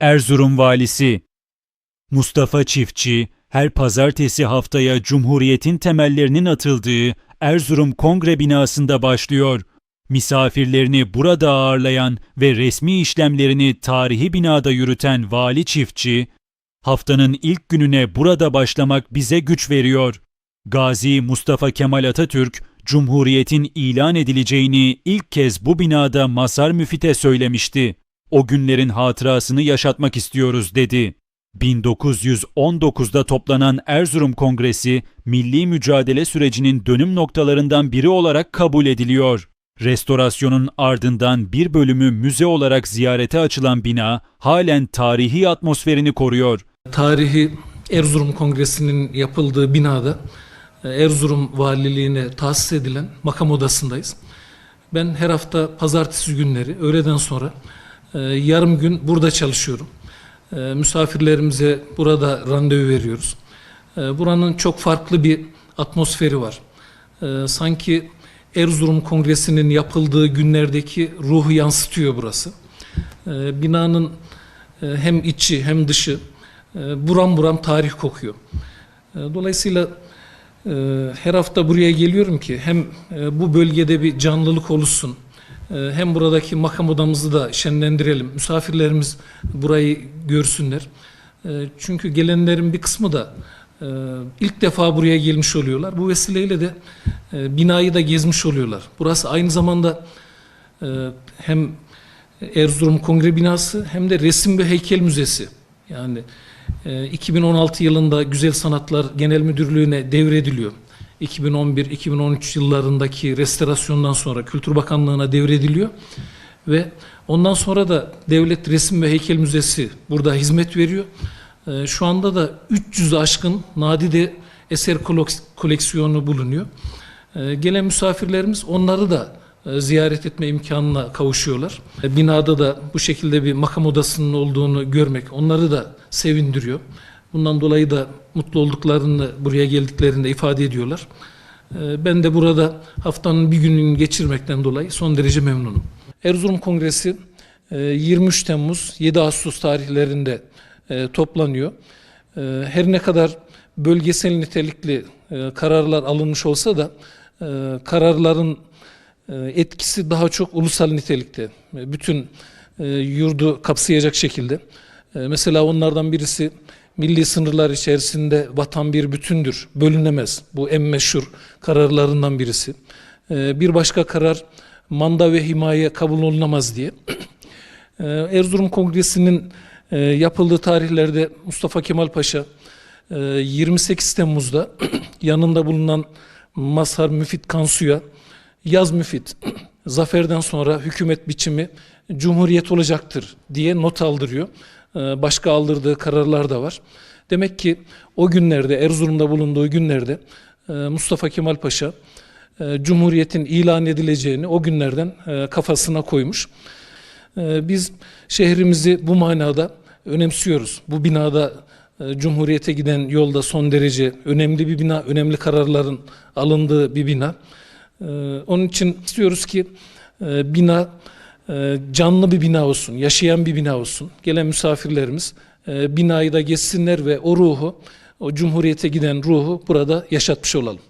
Erzurum Valisi Mustafa Çiftçi, her pazartesi haftaya Cumhuriyet'in temellerinin atıldığı Erzurum Kongre binasında başlıyor. Misafirlerini burada ağırlayan ve resmi işlemlerini tarihi binada yürüten Vali Çiftçi, haftanın ilk gününe burada başlamak bize güç veriyor. Gazi Mustafa Kemal Atatürk, Cumhuriyet'in ilan edileceğini ilk kez bu binada Masar Müfit'e söylemişti. O günlerin hatırasını yaşatmak istiyoruz dedi. 1919'da toplanan Erzurum Kongresi, milli mücadele sürecinin dönüm noktalarından biri olarak kabul ediliyor. Restorasyonun ardından bir bölümü müze olarak ziyarete açılan bina halen tarihi atmosferini koruyor. Tarihi Erzurum Kongresi'nin yapıldığı binada e, Erzurum Valiliğine tahsis edilen makam odasındayız. Ben her hafta pazartesi günleri öğleden sonra e, yarım gün burada çalışıyorum. E, Misafirlerimize burada randevu veriyoruz. E, Buranın çok farklı bir atmosferi var. Sanki Erzurum Kongresi'nin yapıldığı günlerdeki ruhu yansıtıyor burası. Binanın e, hem içi hem dışı e, buram buram tarih kokuyor. Dolayısıyla e, her hafta buraya geliyorum ki hem bu bölgede bir canlılık oluşsun, hem buradaki makam odamızı da şenlendirelim. Misafirlerimiz burayı görsünler. E, Çünkü gelenlerin bir kısmı da e, ilk defa buraya gelmiş oluyorlar. Bu vesileyle de e, binayı da gezmiş oluyorlar. Burası aynı zamanda e, hem Erzurum Kongre Binası hem de Resim ve Heykel Müzesi. Yani e, 2016 yılında Güzel Sanatlar Genel Müdürlüğü'ne devrediliyor. 2011-2013 yıllarındaki restorasyondan sonra Kültür Bakanlığı'na devrediliyor ve ondan sonra da Devlet Resim ve Heykel Müzesi burada hizmet veriyor. E, Şu anda da 300 aşkın nadide eser koleks- koleksiyonu bulunuyor. E, Gelen misafirlerimiz onları da e, ziyaret etme imkanına kavuşuyorlar. E, Binada da bu şekilde bir makam odasının olduğunu görmek onları da sevindiriyor. Bundan dolayı da mutlu olduklarını buraya geldiklerinde ifade ediyorlar. E, Ben de burada haftanın bir gününü geçirmekten dolayı son derece memnunum. Erzurum Kongresi e, 23 Temmuz 7 Ağustos tarihlerinde e, toplanıyor. E, Her ne kadar bölgesel nitelikli e, kararlar alınmış olsa da e, kararların e, etkisi daha çok ulusal nitelikte. E, Bütün e, yurdu kapsayacak şekilde. E, Mesela onlardan birisi milli sınırlar içerisinde vatan bir bütündür, bölünemez. Bu en meşhur kararlarından birisi. E, Bir başka karar manda ve himaye kabul olunamaz diye. E, Erzurum Kongresi'nin e, yapıldığı tarihlerde Mustafa Kemal Paşa e, 28 Temmuz'da yanında bulunan Mazhar Müfit Kansu'ya yaz müfit zaferden sonra hükümet biçimi cumhuriyet olacaktır diye not aldırıyor. Ee, Başka aldırdığı kararlar da var. Demek ki o günlerde Erzurum'da bulunduğu günlerde e, Mustafa Kemal Paşa e, cumhuriyetin ilan edileceğini o günlerden e, kafasına koymuş. Biz şehrimizi bu manada önemsiyoruz. Bu binada Cumhuriyete giden yolda son derece önemli bir bina, önemli kararların alındığı bir bina. Onun için istiyoruz ki bina canlı bir bina olsun, yaşayan bir bina olsun. Gelen misafirlerimiz e, binayı da gezsinler ve o ruhu, o cumhuriyete giden ruhu burada yaşatmış olalım.